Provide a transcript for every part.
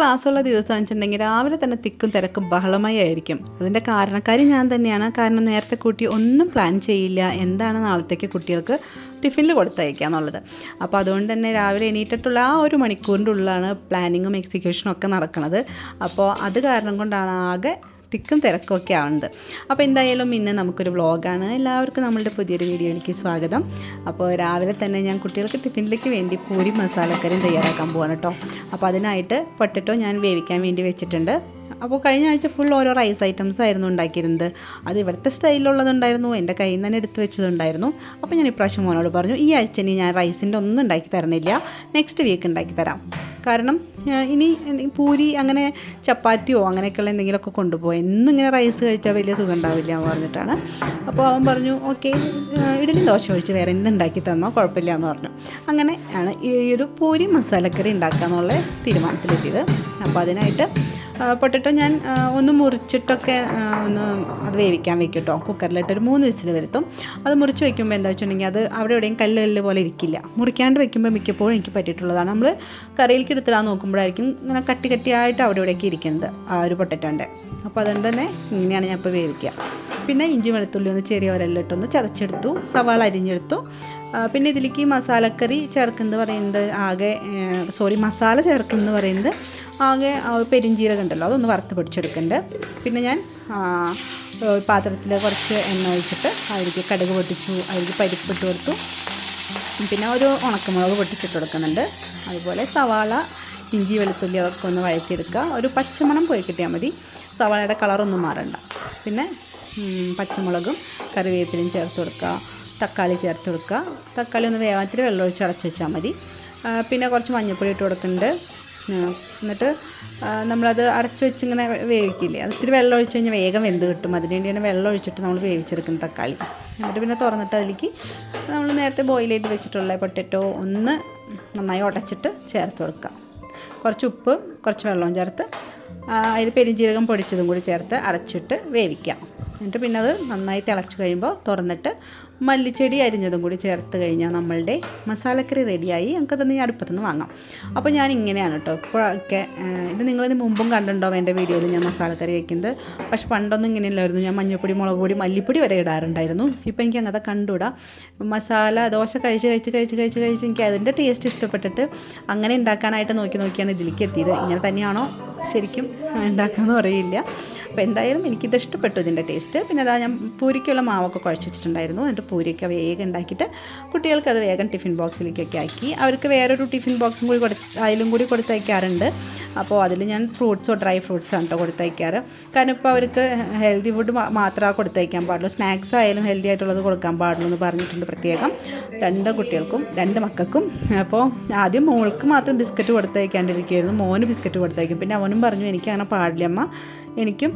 കുട്ടികൾക്ക് ക്ലാസ് ഉള്ള ദിവസം വെച്ചിട്ടുണ്ടെങ്കിൽ രാവിലെ തന്നെ തിക്കും തിരക്കും ബഹളമായി ആയിരിക്കും. അതിന്റെ കാരണക്കാരി ഞാൻ തന്നെയാണ്. കാരണം നേരത്തെ കുട്ടി ഒന്നും പ്ലാൻ ചെയ്യില്ല. എന്താണ് നാളത്തേക്ക് കുട്ടികൾക്ക് ടിഫിനിൽ കൊടുത്തയക്കുക എന്നുള്ളത്. അപ്പോൾ അതുകൊണ്ട് തന്നെ രാവിലെ എണീറ്റിട്ടുള്ള ആ ഒരു മണിക്കൂറിന്റെ ഉള്ളിലാണ് പ്ലാനിങ്ങും എക്സിക്യൂഷനും ഒക്കെ നടക്കുന്നത് അപ്പോൾ അത് കാരണം കൊണ്ടാണ് ആകെ തിക്കും തിരക്കും ഒക്കെ ആവുന്നത് അപ്പോൾ എന്തായാലും ഇന്ന് നമുക്കൊരു വ്ളോഗാണ്. എല്ലാവർക്കും നമ്മളുടെ പുതിയൊരു വീഡിയോയിലേക്ക് സ്വാഗതം. അപ്പോൾ രാവിലെ തന്നെ ഞാൻ കുട്ടികൾക്ക് ടിഫിനിലേക്ക് വേണ്ടി പൂരി മസാലക്കറിയും തയ്യാറാക്കാൻ പോവാണ് കേട്ടോ അപ്പോൾ അതിനായിട്ട് പൊട്ടറ്റോ ഞാൻ വേവിക്കാൻ വേണ്ടി വെച്ചിട്ടുണ്ട്. അപ്പോൾ കഴിഞ്ഞ ആഴ്ച ഫുൾ ഓരോ റൈസ് ഐറ്റംസ് ആയിരുന്നു ഉണ്ടാക്കിയിരുന്നത്. അത് ഇവിടുത്തെ സ്റ്റൈലിലുള്ളതുണ്ടായിരുന്നു എന്റെ കയ്യിൽ നിന്ന് തന്നെ എടുത്ത് വെച്ചതുണ്ടായിരുന്നു. അപ്പോൾ ഞാൻ ഇപ്രാവശ്യം മോനോട് പറഞ്ഞു ഈ ആഴ്ച ഇനി ഞാൻ റൈസിന്റെ ഒന്നും ഉണ്ടാക്കി തരുന്നില്ല നെക്സ്റ്റ് വീക്ക് ഉണ്ടാക്കി തരാം. കാരണം ഇനി പൂരി അങ്ങനെ ചപ്പാത്തിയോ അങ്ങനെയൊക്കെയുള്ള എന്തെങ്കിലുമൊക്കെ കൊണ്ടുപോയി. എന്നും ഇങ്ങനെ റൈസ് കഴിച്ചാൽ വലിയ സുഖം ഉണ്ടാവില്ല എന്ന് പറഞ്ഞിട്ടാണ്. അപ്പോൾ അവൻ പറഞ്ഞു ഓക്കെ ഇഡലി ദോശ ഒഴിച്ച് വേറെ എന്തുണ്ടാക്കി തന്നോ? കുഴപ്പമില്ല എന്ന് പറഞ്ഞു. അങ്ങനെയാണ് ഈ ഒരു പൂരി മസാലക്കറി ഉണ്ടാക്കുക എന്നുള്ള തീരുമാനത്തിലെത്തിയത്. അപ്പോൾ അതിനായിട്ട് പൊട്ടറ്റോ ഞാൻ ഒന്ന് മുറിച്ചിട്ടൊക്കെ ഒന്ന് അത് വേവിക്കാൻ വെക്കും കേട്ടോ കുക്കറിലിട്ട് ഒരു മൂന്ന് വിസിൽ വരുത്തും. അത് മുറിച്ച് വെക്കുമ്പോൾ എന്താ വെച്ചിട്ടുണ്ടെങ്കിൽ അത് അവിടെ എവിടെയും കല്ല് കല്ല് പോലെ ഇരിക്കില്ല. മുറിക്കാണ്ട് വെക്കുമ്പോൾ മിക്കപ്പോഴും എനിക്ക് പറ്റിയിട്ടുള്ളതാണ്. നമ്മൾ കറിയിലേക്ക് എടുത്തിടാൻ നോക്കുമ്പോഴായിരിക്കും ഇങ്ങനെ കട്ടി കട്ടിയായിട്ട് അവിടെ ഇവിടെയൊക്കെ ഇരിക്കുന്നത് ആ ഒരു പൊട്ടറ്റോന്റെ അപ്പോൾ അതുകൊണ്ട് തന്നെ ഇങ്ങനെയാണ് ഞാൻ ഇപ്പോൾ വേവിക്കുക. പിന്നെ ഇഞ്ചി വെളുത്തുള്ളി ഒന്ന് ചെറിയ ഒരല്ലിട്ടൊന്ന് ചതച്ചെടുത്തു. സവാള അരിഞ്ഞെടുത്തു. പിന്നെ ഇതിലേക്ക് മസാലക്കറി ചേർക്കുന്നത് പറയുന്നത് ആകെ സോറി മസാല ചേർക്കുന്നത് പറയുന്നത് ആകെ പെരിഞ്ജീരകം ഉണ്ടല്ലോ അതൊന്ന് വറുത്ത് പിടിച്ചെടുക്കുന്നുണ്ട് പിന്നെ ഞാൻ പാത്രത്തിൽ കുറച്ച് എണ്ണ ഒഴിച്ചിട്ട് അതിലേക്ക് കടുക് പൊട്ടിച്ചു അതിലേക്ക് പരിപ്പ് ഇട്ട് കൊടുത്തു. പിന്നെ ഒരു ഉണക്കമുളക് പൊട്ടിച്ചിട്ട് കൊടുക്കുന്നുണ്ട്. അതുപോലെ സവാള ഇഞ്ചി വെളുത്തുള്ളി അതൊക്കെ ഒന്ന് വഴറ്റിയെടുക്കുക. ഒരു പച്ചമണം പോയി കിട്ടിയാൽ മതി. സവാളയുടെ കളറൊന്നും മാറണ്ട. പിന്നെ പച്ചമുളകും കറിവേപ്പിലയും ചേർത്ത് കൊടുക്കുക. തക്കാളി ചേർത്ത് കൊടുക്കുക. തക്കാളി ഒന്ന് വേവാത്തിരി വെള്ളം ഒഴിച്ച് അടച്ച് വെച്ചാൽ മതി. പിന്നെ കുറച്ച് മഞ്ഞൾപ്പൊടി ഇട്ട് കൊടുക്കുന്നുണ്ട്. എന്നിട്ട് നമ്മളത് അരച്ച് വെച്ചിങ്ങനെ വേവിക്കില്ലേ? അത് ഇത്തിരി വെള്ളം ഒഴിച്ച് കഴിഞ്ഞാൽ വേഗം വെന്ത് കിട്ടും. അതിന് വേണ്ടിയാണ് വെള്ളം ഒഴിച്ചിട്ട് നമ്മൾ വേവിച്ചെടുക്കുന്ന തക്കാളി. എന്നിട്ട് പിന്നെ തുറന്നിട്ട് അതിലേക്ക് നമ്മൾ നേരത്തെ ബോയിൽ ചെയ്ത് വെച്ചിട്ടുള്ള പൊട്ടറ്റോ ഒന്ന് നന്നായി ഉടച്ചിട്ട് ചേർത്ത് കൊടുക്കാം. കുറച്ച് ഉപ്പ് കുറച്ച് വെള്ളവും ചേർത്ത് അതിൽ പെരിഞ്ജീരകം പൊടിച്ചതും കൂടി ചേർത്ത് അരച്ചിട്ട് വേവിക്കാം. എന്നിട്ട് പിന്നെ അത് നന്നായി തിളച്ച് കഴിയുമ്പോൾ തുറന്നിട്ട് മല്ലിച്ചെടി അരിഞ്ഞതും കൂടി ചേർത്ത് കഴിഞ്ഞാൽ നമ്മളുടെ മസാലക്കറി റെഡിയായി. നമുക്കതൊന്ന് ഈ അടുപ്പത്തുനിന്ന് വാങ്ങാം. അപ്പോൾ ഞാൻ ഇങ്ങനെയാണ് കേട്ടോ. ഇപ്പോഴൊക്കെ ഇത് നിങ്ങളിത് മുമ്പും കണ്ടിട്ടുണ്ടാവും എന്റെ വീഡിയോയിൽ ഞാൻ മസാലക്കറി വയ്ക്കുന്നത് പക്ഷെ പണ്ടൊന്നും ഇങ്ങനെയല്ലായിരുന്നു. ഞാൻ മഞ്ഞൾപ്പൊടി മുളക് പൊടി മല്ലിപ്പൊടി വരെ ഇടാറുണ്ടായിരുന്നു. ഇപ്പോൾ എനിക്ക് അങ്ങനത്തെ കണ്ടുവിടാം മസാല ദോശ കഴിച്ച് കഴിച്ച് കഴിച്ച് കഴിച്ച് കഴിച്ച് എനിക്ക് അതിന്റെ ടേസ്റ്റ് ഇഷ്ടപ്പെട്ടിട്ട് അങ്ങനെ ഉണ്ടാക്കാനായിട്ട് നോക്കി നോക്കിയാണ് ഇതിലേക്ക് എത്തിയത്. ഇങ്ങനെ തന്നെയാണോ ശരിക്കും ഉണ്ടാക്കാമെന്ന് അറിയില്ല. അപ്പോൾ എന്തായാലും എനിക്കിത് ഇഷ്ടപ്പെട്ടു ഇതിന്റെ ടേസ്റ്റ്. പിന്നെ അതാ ഞാൻ പൂരിക്കുള്ള മാവൊക്കെ കുഴച്ച് വെച്ചിട്ടുണ്ടായിരുന്നു. എന്നിട്ട് പൂരിയൊക്കെ വേഗം ഉണ്ടാക്കിയിട്ട് കുട്ടികൾക്ക് അത് വേഗം ടിഫിൻ ബോക്സിലേക്കൊക്കെ ആക്കി. അവർക്ക് വേറൊരു ടിഫിൻ ബോക്സും കൂടി കൊടുത്ത് അതിലും കൂടി കൊടുത്തയക്കാറുണ്ട്. അപ്പോൾ അതിൽ ഞാൻ ഫ്രൂട്ട്സോ ഡ്രൈ ഫ്രൂട്ട്സോ ആണ് കേട്ടോ കൊടുത്തയക്കാറ്. കാരണം ഇപ്പോൾ അവർക്ക് ഹെൽത്തി ഫുഡ് മാത്രമേ കൊടുത്തയക്കാൻ പാടുള്ളൂ. സ്നാക്സ് ആയാലും ഹെൽത്തി ആയിട്ടുള്ളത് കൊടുക്കാൻ പാടുള്ളൂ എന്ന് പറഞ്ഞിട്ടുണ്ട് പ്രത്യേകം. രണ്ട് കുട്ടികൾക്കും രണ്ട് മക്കൾക്കും. അപ്പോൾ ആദ്യം മോൾക്ക് മാത്രം ബിസ്ക്കറ്റ് കൊടുത്തയക്കാണ്ടിരിക്കുകയായിരുന്നു. മോന് ബിസ്ക്കറ്റ് കൊടുത്തയക്കും. പിന്നെ അവനും പറഞ്ഞു എനിക്ക് അങ്ങനെ പാടില്ല അമ്മ എനിക്കും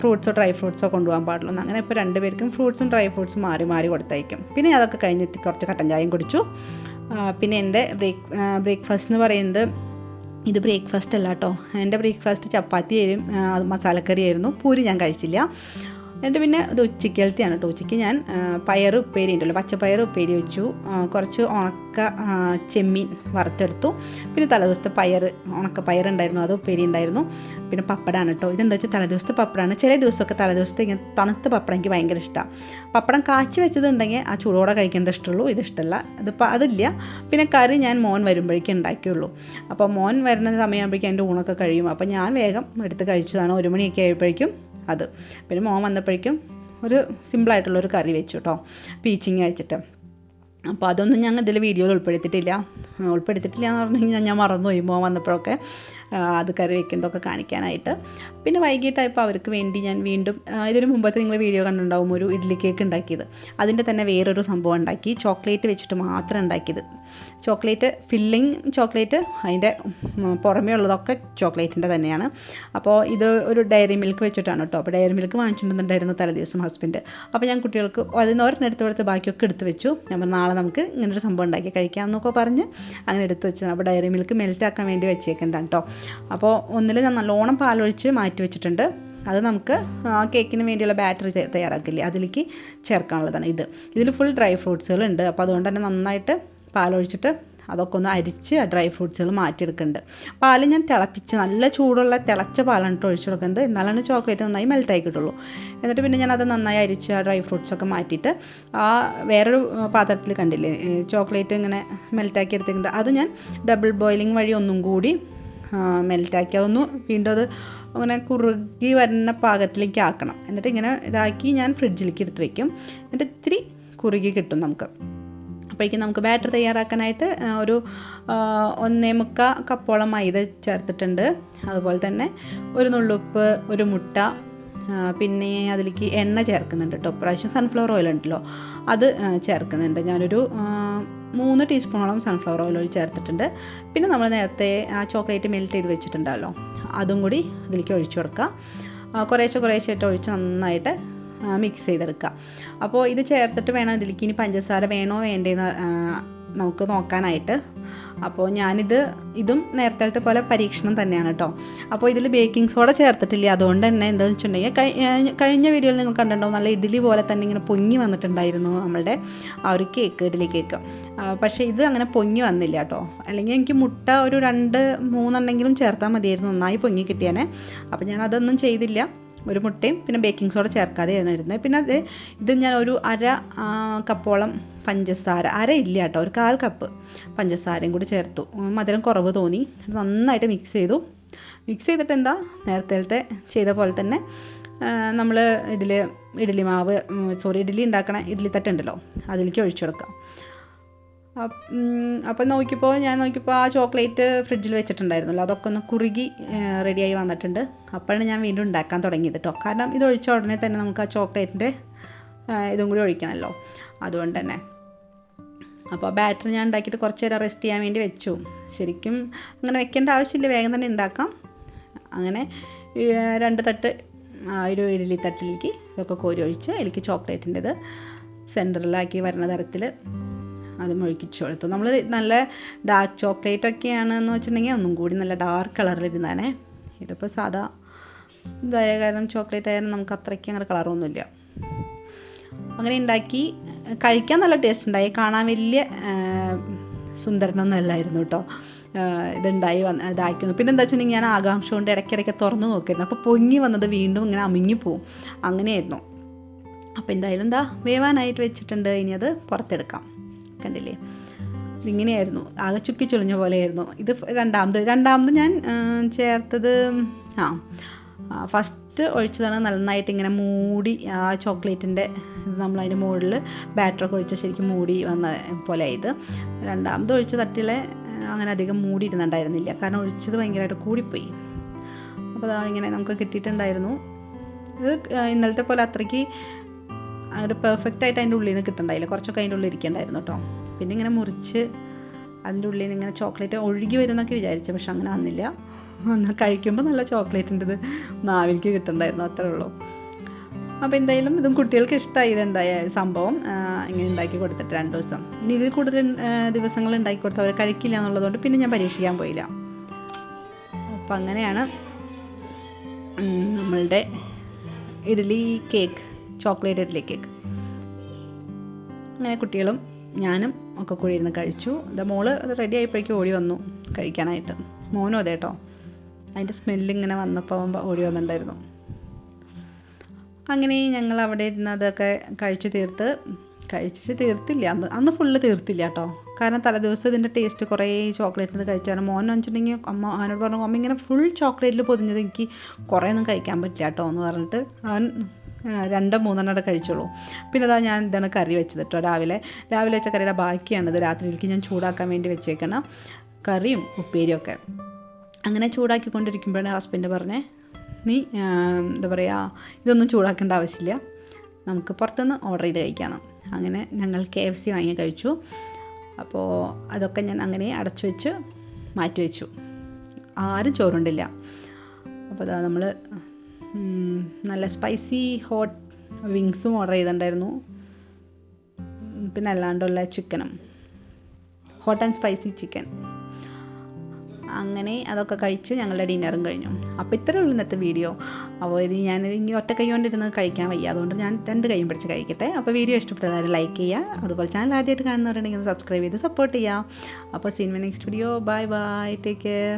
ഫ്രൂട്ട്സോ ഡ്രൈ ഫ്രൂട്ട്സോ കൊണ്ടുപോകാൻ പാടുള്ളൂ. അങ്ങനെ ഇപ്പോൾ രണ്ടുപേർക്കും ഫ്രൂട്ട്സും ഡ്രൈ ഫ്രൂട്ട്സും മാറി മാറി കൊടുത്തയക്കും. പിന്നെ അതൊക്കെ കഴിഞ്ഞെത്തി കുറച്ച് കട്ടൻ ചായയും കുടിച്ചു. പിന്നെ എന്റെ ബ്രേക്ക് ബ്രേക്ക്ഫാസ്റ്റ് എന്ന് പറയുന്നത് ഇത് ബ്രേക്ക്ഫാസ്റ്റ് അല്ല കേട്ടോ. എന്റെ ബ്രേക്ക്ഫാസ്റ്റ് ചപ്പാത്തി ആയിരുന്നു മസാലക്കറി ആയിരുന്നു. പൂരി ഞാൻ കഴിച്ചില്ല. എന്നിട്ട് പിന്നെ ഇത് ഉച്ചക്കലത്തെയാണ് കേട്ടോ ഉച്ചയ്ക്ക് ഞാൻ പയർ ഉപ്പേരി ഉണ്ടല്ലോ പച്ചപ്പയർ ഉപ്പേരി വെച്ചു. കുറച്ച് ഉണക്ക ചെമ്മീൻ വറുത്തെടുത്തു. പിന്നെ തലേദിവസത്തെ പയർ ഉണക്ക പയർ ഉണ്ടായിരുന്നു അത് ഉപ്പേരി ഉണ്ടായിരുന്നു പിന്നെ പപ്പടമാണ് കേട്ടോ ഇതെന്താ വെച്ചാൽ തലേദിവസത്തെ പപ്പടമാണ് ചില ദിവസമൊക്കെ തലേദിവസത്തെ ഇങ്ങനെ തണുത്ത പപ്പടം എനിക്ക് ഭയങ്കര ഇഷ്ടമാണ് പപ്പടം കാച്ചി വെച്ചതുണ്ടെങ്കിൽ ആ ചൂടോടെ കഴിക്കേണ്ട ഇഷ്ടമുള്ളൂ ഇത് ഇഷ്ടമല്ല ഇതിപ്പോൾ അതില്ല. പിന്നെ കറി ഞാൻ മോൻ വരുമ്പോഴേക്കും ഉണ്ടാക്കിയുള്ളൂ അപ്പോൾ മോൻ വരുന്ന സമയമാകുമ്പോഴേക്കും എന്റെ ഊണൊക്കെ കഴിയും. അപ്പോൾ ഞാൻ വേഗം എടുത്ത് കഴിച്ചതാണ്. ഒരു മണിയൊക്കെ ആയപ്പോഴേക്കും അത്. പിന്നെ മോൻ വന്നപ്പോഴേക്കും ഒരു സിമ്പിളായിട്ടുള്ളൊരു കറി വെച്ചു കേട്ടോ പീച്ചിങ് വെച്ചിട്ട് അപ്പോൾ അതൊന്നും ഞങ്ങൾ ഇതിൽ വീഡിയോയിൽ ഉൾപ്പെടുത്തിയിട്ടില്ല. ഉൾപ്പെടുത്തിയിട്ടില്ല എന്ന് പറഞ്ഞു കഴിഞ്ഞാൽ ഞാൻ മറന്നുപോയി മോൻ വന്നപ്പോഴൊക്കെ. അത് കറി വെക്കുന്നതൊക്കെ കാണിക്കാനായിട്ട്. പിന്നെ വൈകിട്ടായപ്പോൾ അവർക്ക് വേണ്ടി ഞാൻ വീണ്ടും ഇതിന് മുമ്പത്തെ നിങ്ങൾ വീഡിയോ കണ്ടുണ്ടാവും ഒരു ഇഡ്ഡലി കേക്ക് ഉണ്ടാക്കിയത്. അതിന്റെ തന്നെ വേറൊരു സംഭവം ഉണ്ടാക്കി. ചോക്ലേറ്റ് വെച്ചിട്ട് മാത്രം ഉണ്ടാക്കിയത്. ചോക്ലേറ്റ് ഫില്ലിങ് ചോക്ലേറ്റ് അതിന്റെ പുറമേ ഉള്ളതൊക്കെ ചോക്ലേറ്റിന്റെ തന്നെയാണ്. അപ്പോൾ ഇത് ഒരു ഡയറി മിൽക്ക് വെച്ചിട്ടാണ് കേട്ടോ. അപ്പോൾ ഡയറി മിൽക്ക് വാങ്ങിച്ചിട്ടുണ്ടായിരുന്നു തലേദിവസം ഹസ്ബൻഡ്. അപ്പോൾ ഞാൻ കുട്ടികൾക്ക് അതിന് ഒരെണ്ണം എടുത്ത് കൊടുത്ത് ബാക്കിയൊക്കെ എടുത്ത് വെച്ചു. ഞാൻ നാളെ നമുക്ക് ഇങ്ങനൊരു സംഭവം ഉണ്ടാക്കി കഴിക്കാം എന്നൊക്കെ പറഞ്ഞ് അങ്ങനെ എടുത്ത് വെച്ചതാണ്. അപ്പോൾ ഡയറി മിൽക്ക് മെൽറ്റാക്കാൻ വേണ്ടി വെച്ചേക്കുന്നതാണ് കേട്ടോ. അപ്പോൾ ഒന്നിൽ ഞാൻ നല്ലോണം പാലൊഴിച്ച് മാറ്റി വെച്ചിട്ടുണ്ട്. അത് നമുക്ക് ആ കേക്കിന് വേണ്ടിയുള്ള ബാറ്ററി തയ്യാറാക്കില്ലേ? അതിലേക്ക് ചേർക്കാനുള്ളതാണ് ഇത്. ഇതിൽ ഫുൾ ഡ്രൈ ഫ്രൂട്ട്സുകളുണ്ട് അപ്പോൾ അതുകൊണ്ട് തന്നെ നന്നായിട്ട് പാലൊഴിച്ചിട്ട് അതൊക്കെ ഒന്ന് അരിച്ച് ആ ഡ്രൈ ഫ്രൂട്ട്സുകൾ മാറ്റിയെടുക്കുന്നുണ്ട്. പാൽ ഞാൻ തിളപ്പിച്ച് നല്ല ചൂടുള്ള തിളച്ച പാലാണ് കേട്ടോ ഒഴിച്ചു കൊടുക്കുന്നത്. എന്നാലാണ് ചോക്ലേറ്റ് നന്നായി മെൽറ്റായി കിട്ടുള്ളൂ. എന്നിട്ട് പിന്നെ ഞാൻ നന്നായി അരിച്ച് ആ ഡ്രൈ ഫ്രൂട്ട്സൊക്കെ മാറ്റിയിട്ട് ആ വേറൊരു പാത്രത്തിൽ കണ്ടില്ലേ ചോക്ലേറ്റ് ഇങ്ങനെ മെൽറ്റാക്കി എടുത്തിട്ടുണ്ട് അത് ഞാൻ ഡബിൾ ബോയിലിംഗ് വഴി ഒന്നും കൂടി മെൽറ്റാക്കി അതൊന്ന് വീണ്ടും അത് അങ്ങനെ കുറുകി വരുന്ന പാകത്തിലേക്ക് ആക്കണം. എന്നിട്ട് ഇങ്ങനെ ഇതാക്കി ഞാൻ ഫ്രിഡ്ജിലേക്ക് എടുത്ത് വയ്ക്കും എന്നിട്ട് ഇത്തിരി കുറുകി കിട്ടും നമുക്ക്. അപ്പോഴേക്കും നമുക്ക് ബാറ്റർ തയ്യാറാക്കാനായിട്ട് ഒരു ഒന്നേ മുക്കാൽ കപ്പോളം മൈദ ചേർത്തിട്ടുണ്ട്. അതുപോലെ തന്നെ ഒരു നുള്ളുപ്പ് ഒരു മുട്ട പിന്നെ അതിലേക്ക് എണ്ണ ചേർക്കുന്നുണ്ട് കേട്ടോ. പ്രാവശ്യം സൺഫ്ലവർ ഓയിൽ ഉണ്ടല്ലോ അത് ചേർക്കുന്നുണ്ട്. ഞാനൊരു മൂന്ന് ടീസ്പൂണോളം സൺഫ്ലവർ ഓയിൽ ചേർത്തിട്ടുണ്ട്. പിന്നെ നമ്മൾ നേരത്തെ ആ ചോക്ലേറ്റ് മെൽറ്റ് ചെയ്ത് വെച്ചിട്ടുണ്ടല്ലോ അതും കൂടി അതിലേക്ക് ഒഴിച്ചു കൊടുക്കുക കുറേശ്ശെ കുറേശ്ശെ ഇട്ട് ഒഴിച്ച് നന്നായിട്ട് മിക്സ് ചെയ്തെടുക്കുക അപ്പോൾ ഇത് ചേർത്തിട്ട് വേണം ഇതിലേക്ക് ഇനി പഞ്ചസാര വേണോ വേണ്ടേന്ന് നമുക്ക് നോക്കാനായിട്ട്. അപ്പോൾ ഞാനിത് ഇതും നേരത്തെ പോലെ പരീക്ഷണം തന്നെയാണ് കേട്ടോ അപ്പോൾ ഇതിൽ ബേക്കിംഗ് സോഡ ചേർത്തിട്ടില്ല അതുകൊണ്ട് തന്നെ എന്താണെന്ന് വെച്ചിട്ടുണ്ടെങ്കിൽ കഴി- കഴിഞ്ഞ വീഡിയോയിൽ നിങ്ങൾ കണ്ടിട്ടുണ്ടാവും നല്ല ഇഡ്ഡലി പോലെ തന്നെ ഇങ്ങനെ പൊങ്ങി വന്നിട്ടുണ്ടായിരുന്നു നമ്മളുടെ ആ ഒരു കേക്ക് ഇഡ്ഡലി കേക്ക് പക്ഷേ ഇത് അങ്ങനെ പൊങ്ങി വന്നില്ല കേട്ടോ അല്ലെങ്കിൽ എനിക്ക് മുട്ട ഒരു രണ്ട് മൂന്നെണ്ണെങ്കിലും ചേർത്താൽ മതിയായിരുന്നു നന്നായി പൊങ്ങി കിട്ടിയാനെ. അപ്പോൾ ഞാൻ അതൊന്നും ചെയ്തില്ല. ഒരു മുട്ടയും പിന്നെ ബേക്കിംഗ് സോഡ ചേർക്കാതെയാണ് ഇരുന്നത്. പിന്നെ അത് ഇത് ഞാൻ ഒരു അര കപ്പോളം പഞ്ചസാര അര ഇല്ല കേട്ടോ ഒരു കാൽ കപ്പ് പഞ്ചസാരയും കൂടി ചേർത്തു. മധുരം കുറവ് തോന്നി. നന്നായിട്ട് മിക്സ് ചെയ്തു. മിക്സ് ചെയ്തിട്ട് എന്താ? നേരത്തെ ചെയ്ത പോലെ തന്നെ നമ്മൾ ഇതിൽ ഇഡ്ഡലി മാവ് സോറി ഇഡ്ഡലി ഉണ്ടാക്കണ ഇഡ്ഡലി തട്ടുണ്ടല്ലോ അതിലേക്ക് ഒഴിച്ചു കൊടുക്കാം അപ്പ്- നോക്കിയപ്പോൾ ഞാൻ നോക്കിയപ്പോൾ ആ ചോക്ലേറ്റ് ഫ്രിഡ്ജിൽ വെച്ചിട്ടുണ്ടായിരുന്നല്ലോ. അതൊക്കെ ഒന്ന് കുറുകി റെഡിയായി വന്നിട്ടുണ്ട്. അപ്പോഴാണ് ഞാൻ വീണ്ടും ഉണ്ടാക്കാൻ തുടങ്ങിയത് കേട്ടോ കാരണം ഇത് ഒഴിച്ച ഉടനെ തന്നെ നമുക്ക് ആ ചോക്ലേറ്റിന്റെ ഇതും കൂടി ഒഴിക്കണമല്ലോ അതുകൊണ്ട് തന്നെ. അപ്പോൾ ബാറ്ററി ഞാൻ ഉണ്ടാക്കിയിട്ട് കുറച്ച് നേരം റെസ്റ്റ് ചെയ്യാൻ വേണ്ടി വെച്ചു. ശരിക്കും അങ്ങനെ വെക്കേണ്ട ആവശ്യമില്ല. വേഗം തന്നെ ഉണ്ടാക്കാം. അങ്ങനെ രണ്ട് തട്ട് ഒരു ഇഡ്ഡലി തട്ടിലേക്ക് ഇതൊക്കെ കോരി ഒഴിച്ച് എനിക്ക് ചോക്ലേറ്റിന്റെത് സെന്ററിലാക്കി വരുന്ന തരത്തിൽ അതും മുഴുക്കിച്ചു കൊടുത്തു നമ്മൾ നല്ല ഡാർക്ക് ചോക്ലേറ്റ് ഒക്കെയാണെന്ന് വെച്ചിട്ടുണ്ടെങ്കിൽ ഒന്നും കൂടി നല്ല ഡാർക്ക് കളറിൽ ഇരുന്നാനേ ഇതിപ്പോൾ സാധാ ഇതായ കാരണം ചോക്ലേറ്റ് ആയാലും നമുക്ക് അത്രയ്ക്ക് അങ്ങനെ കളറൊന്നുമില്ല അങ്ങനെ ഉണ്ടാക്കി കഴിക്കാൻ നല്ല ടേസ്റ്റ് ഉണ്ടായി. കാണാൻ വലിയ സുന്ദരനൊന്നും അല്ലായിരുന്നു കേട്ടോ ഇതുണ്ടായി വന്ന് ഇതാക്കുന്നു പിന്നെ എന്താ വെച്ചിട്ടുണ്ടെങ്കിൽ ഞാൻ ആകാംക്ഷ കൊണ്ട് ഇടയ്ക്കിടയ്ക്ക് തുറന്ന് നോക്കിയിരുന്നു. അപ്പോൾ പൊങ്ങി വന്നത് വീണ്ടും ഇങ്ങനെ അമിങ്ങി പോവും. അങ്ങനെയായിരുന്നു. അപ്പോൾ എന്തായാലും എന്താ വേവാനായിട്ട് വെച്ചിട്ടുണ്ട്. ഇനി അത് പുറത്തെടുക്കാം. കണ്ടില്ലേ? ഇതിങ്ങനെയായിരുന്നു. ആകെ ചുക്കി ചുളിഞ്ഞ പോലെയായിരുന്നു. ഇത് രണ്ടാമത് രണ്ടാമത് ഞാൻ ചേർത്തത് ആ ഫസ്റ്റ് ഒഴിച്ചതാണ് നന്നായിട്ട് ഇങ്ങനെ മൂടി ആ ചോക്ലേറ്റിന്റെ നമ്മൾ അതിന്റെ മുകളിൽ ബാറ്ററൊക്കെ ഒഴിച്ച ശരിക്കും മൂടി വന്ന പോലെ ഇത് രണ്ടാമത് ഒഴിച്ച തട്ടിലെ അങ്ങനെ അധികം മൂടി ഇരുന്നുണ്ടായിരുന്നില്ല കാരണം ഒഴിച്ചത് ഭയങ്കരമായിട്ട് കൂടിപ്പോയി. അപ്പോൾ അതാ ഇങ്ങനെ നമുക്ക് കിട്ടിയിട്ടുണ്ടായിരുന്നു. ഇത് ഇന്നലത്തെ പോലെ അത്രയ്ക്ക് ഒരു പെർഫെക്റ്റ് ആയിട്ട് അതിന്റെ ഉള്ളിൽ നിന്ന് കിട്ടണ്ടായില്ല. കുറച്ചൊക്കെ അതിന്റെ ഉള്ളിൽ ഇരിക്കണ്ടായിരുന്നു കേട്ടോ പിന്നെ ഇങ്ങനെ മുറിച്ച് അതിന്റെ ഉള്ളിൽ നിന്ന് ഇങ്ങനെ ചോക്ലേറ്റ് ഒഴുകി വരുന്നൊക്കെ വിചാരിച്ചു പക്ഷെ അങ്ങനെ വന്നില്ല. എന്നാൽ കഴിക്കുമ്പോൾ നല്ല ചോക്ലേറ്റിന്റെത് നാവിലേക്ക് കിട്ടണ്ടായിരുന്നു അത്രേ ഉള്ളൂ. അപ്പോൾ എന്തായാലും ഇതും കുട്ടികൾക്ക് ഇഷ്ടമായി ഇതെന്തായ സംഭവം ഇങ്ങനെ ഉണ്ടാക്കി കൊടുത്തിട്ട് രണ്ട് ദിവസം. ഇനി ഇതിൽ കൂടുതൽ ദിവസങ്ങൾ ഉണ്ടാക്കി കൊടുത്ത് അവർ കഴിക്കില്ല എന്നുള്ളതുകൊണ്ട് പിന്നെ ഞാൻ പരീക്ഷിക്കാൻ പോയില്ല. അപ്പം അങ്ങനെയാണ് നമ്മളുടെ idli cake chocolate idli cake അങ്ങനെ കുട്ടികളും ഞാനും ഒക്കെ കൂടി ഇരുന്ന് കഴിച്ചു. ഇത് മോൾ അത് റെഡി ആയപ്പോഴേക്കും ഓടി വന്നു കഴിക്കാനായിട്ട്. മോനും അതെ കേട്ടോ അതിന്റെ സ്മെല്ലിങ്ങനെ വന്നപ്പോൾ ഓടി വന്നിട്ടുണ്ടായിരുന്നു. അങ്ങനെ ഞങ്ങൾ അവിടെ ഇരുന്ന് അതൊക്കെ കഴിച്ച് തീർത്ത്. കഴിച്ച് തീർത്തില്ല. അന്ന് അന്ന് ഫുള്ള് തീർത്തില്ല കേട്ടോ കാരണം തലേദിവസം ഇതിന്റെ ടേസ്റ്റ് കുറേ ചോക്ലേറ്റിന് കഴിച്ചാണ് മോൻ വെച്ചിട്ടുണ്ടെങ്കിൽ അമ്മ അവനോട് പറഞ്ഞു അമ്മ ഇങ്ങനെ ഫുൾ ചോക്ലേറ്റിൽ പൊതിഞ്ഞത് എനിക്ക് കുറേ ഒന്നും കഴിക്കാൻ പറ്റില്ല കേട്ടോ എന്ന് പറഞ്ഞിട്ട് അവൻ രണ്ടോ മൂന്നെണ്ണം കഴിച്ചോളൂ. പിന്നെ അതാ ഞാൻ ഇതാണ് കറി വെച്ചത് കേട്ടോ രാവിലെ. രാവിലെ വെച്ച കറിയുടെ ബാക്കിയാണിത് രാത്രിയിലേക്ക് ഞാൻ ചൂടാക്കാൻ വേണ്ടി വെച്ചേക്കണം കറിയും ഉപ്പേരിയും ഒക്കെ. അങ്ങനെ ചൂടാക്കിക്കൊണ്ടിരിക്കുമ്പോഴാണ് ഹസ്ബൻഡ് പറഞ്ഞേ നീ എന്താ പറയുക ഇതൊന്നും ചൂടാക്കേണ്ട ആവശ്യമില്ല. നമുക്ക് പുറത്തുനിന്ന് ഓർഡർ ചെയ്ത് കഴിക്കാം അങ്ങനെ ഞങ്ങൾ കെ എഫ് സി വാങ്ങി കഴിച്ചു. അപ്പോൾ അതൊക്കെ ഞാൻ അങ്ങനെ അടച്ചു വെച്ച് മാറ്റി വെച്ചു. ആരും ചോറുണ്ടില്ല. അപ്പോൾ അതാ നമ്മൾ നല്ല സ്പൈസി ഹോട്ട് വിങ്സും ഓർഡർ ചെയ്തിട്ടുണ്ടായിരുന്നു. പിന്നെ അല്ലാണ്ടുള്ള ചിക്കനും ഹോട്ട് ആൻഡ് സ്പൈസി ചിക്കൻ അങ്ങനെ അതൊക്കെ കഴിച്ചു ഞങ്ങളുടെ ഡിന്നറും കഴിഞ്ഞു. അപ്പോൾ ഇത്രയേ ഉള്ളൂ ഇന്നത്തെ വീഡിയോ അപ്പോൾ ഇത് ഞാൻ ഇനി ഒറ്റ കൈ കൊണ്ടിരുന്ന് കഴിക്കാൻ വയ്യ. അതുകൊണ്ട് ഞാൻ രണ്ട് കൈയും പിടിച്ച് കഴിക്കട്ടെ. അപ്പോൾ വീഡിയോ ഇഷ്ടപ്പെട്ടതായാലും ലൈക്ക് ചെയ്യുക. അതുപോലെ ചാനൽ ആദ്യമായിട്ട് കാണുന്നവരുണ്ടെങ്കിൽ സബ്സ്ക്രൈബ് ചെയ്ത് സപ്പോർട്ട് ചെയ്യുക. അപ്പോൾ cinema next video bye bye take care